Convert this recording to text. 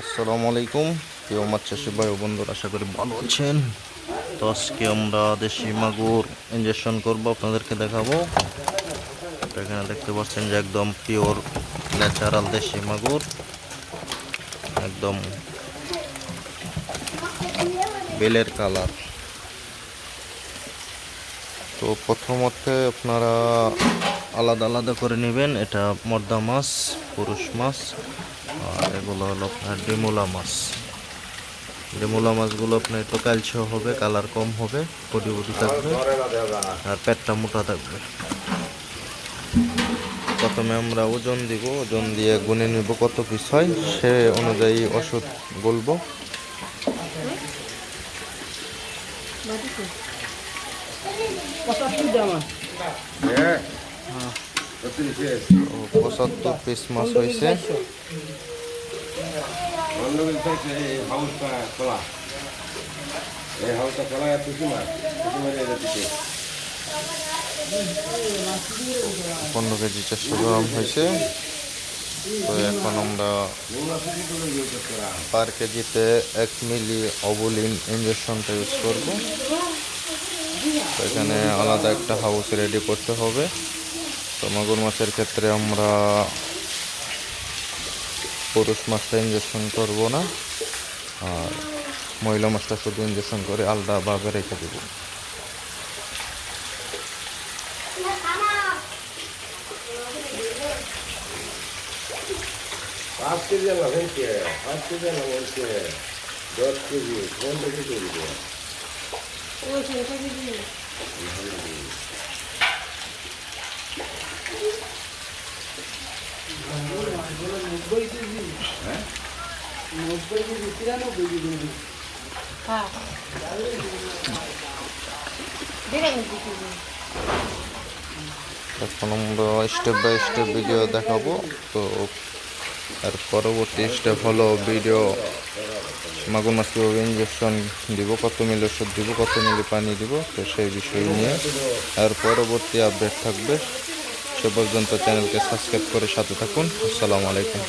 আসসালামু আলাইকুম। প্রিয় মাছ চাষি ভাই ও বন্ধুরা, আশা করি ভালো আছেন। তো আজকে আমরা দেশি মাগুর ইঞ্জেকশন করব, আপনাদেরকে দেখাবো। এখানে দেখতে পাচ্ছেন যে একদম পিওর ন্যাচারাল দেশি মাগুর। একদম বেলের কালার তো প্রথমত আপনারা আলাদা আলাদা করে নেবেন, এটা মর্দা মাছ, পুরুষ মাছ। আর এগুলো হলো আপনার ডিমুলা মাছ। ডিমুলা মাছগুলো আপনার একটু কালচে হবে কালার কম হবে বডি বডি থাকবে আর পেটটা মোটা থাকবে। প্রথমে আমরা ওজন দিব ওজন দিয়ে গুনে নিব কত পিস হয় সে অনুযায়ী ওষুধ বলব। জামা তো পঁচাত্তর পিস মাছ হয়েছে। পনেরো কেজি চারশো গ্রাম হয়েছে। তো এখন আমরা পার কেজিতে এক মিলি অবলিন ইঞ্জেকশনটা ইউজ করব। এখানে আলাদা একটা হাউস রেডি করতে হবে। তো মাগুর মাছের ক্ষেত্রে আমরা পুরুষ মাছটা ইঞ্জেকশন করব না আর মহিলা মাছটা শুধু ইঞ্জেকশন করে আলাদাভাবে রেখে দেবো। পাঁচ কেজি বলছে পাঁচ কেজি বলছে দশ কেজি কোনটা কেজি নব্বই কেজি তিরানব্বই কেজি হ্যাঁ দেখেন কিছু এখন আমরা স্টেপ বাই স্টেপ ভিডিও দেখাবো, তো আর পরবর্তী স্টেপ হলো ভিডিও মাগুর মাছ কীভাবে ইঞ্জেকশন দিব কত মিলি ওষুধ দিব কত মিলি পানি দিব, তো সেই বিষয় নিয়ে আর পরবর্তী আপডেট থাকবে। সে পর্যন্ত চ্যানেলকে সাবস্ক্রাইব করে সাথে থাকুন। আসসালামু আলাইকুম।